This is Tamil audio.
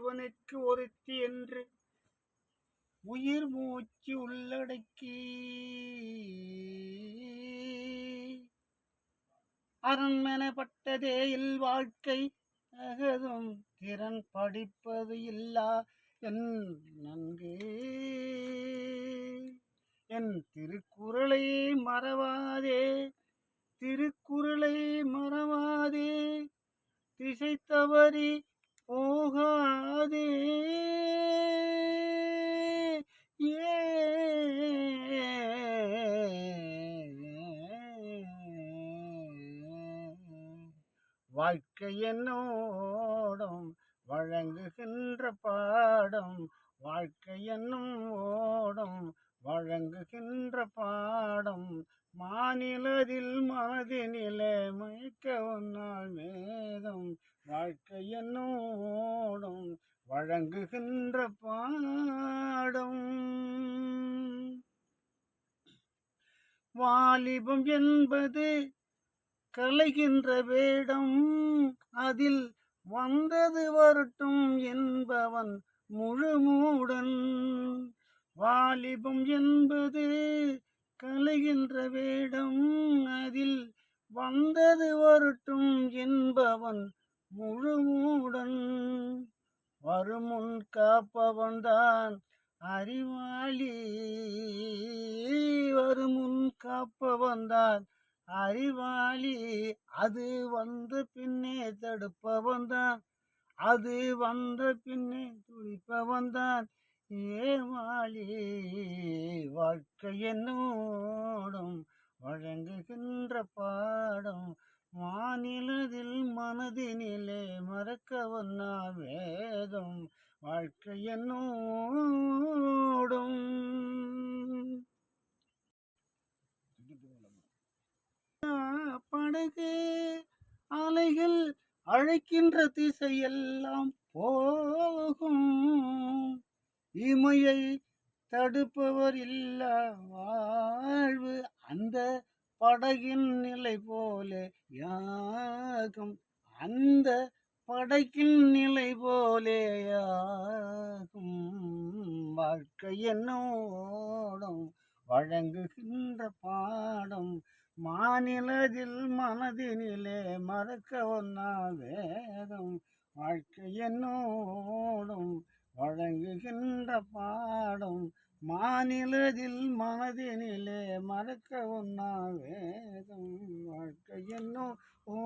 ஒருவனுக்கு ஒருத்தி என்று உயிர் மூச்சு உள்ளடக்கி. அரண்மனப்பட்டதே இல் வாழ்க்கை அகதும் திறன் படிப்பது இல்லா என் நன்கு. என் திருக்குறளை மறவாதே திருக்குறளை மறவாதே திசை தவறி போகாதே. வாழ்க்கை என்னோடும் வழங்குகின்ற பாடம் வாழ்க்கை என்னும் ஓடும் தொடங்குகின்ற பாடம் மாநிலத்தில் மனதினிலே மயக்க உன்னால் மேதம் வாழ்க்கை என்னோடும் வழங்குகின்ற பாடம். வாலிபம் என்பது கலைகின்ற வேடம். அதில் வந்தது வரட்டும் என்பவன் முழுமூடன் வாலிபம் என்பது கலைகின்ற வேடம். அதில் வந்தது வரட்டும் என்பவன் முழுமூடன். வருமுன் காப்பவன்தான் அறிவாளி. வருமுன் காப்பவன்தான் அறிவாளி. அது வந்த பின்னே தடுப்பவன்தான். அது வந்த பின்னே துடிப்பவன்தான். ஏமாளி வாழ்க்கை என்னோடும் வழங்குகின்ற பாடம் மாநிலத்தில் மனதினிலே மறக்கவன்னா வேதம் வாழ்க்கை என்னோடும். படகு அலைகள் அழைக்கின்ற திசையெல்லாம் போ இமையை தடுப்பவர் இல்ல வாழ்வு. அந்த படகின் நிலை போல யாகும். அந்த படகின் நிலை போலேயாகும் வாழ்க்கை என்னோடும் வழங்குகின்ற பாடம். மாநிலத்தில் மனதினிலே மறக்க ஒன்னா வேதம் வாழ்க்கை என்னோடும் வழங்குகின்ற பாடம் மாநிலத்தில் மனதினிலே மறக்க உண்ணா வேதம் வாழ்க்கை என்னும் ஓ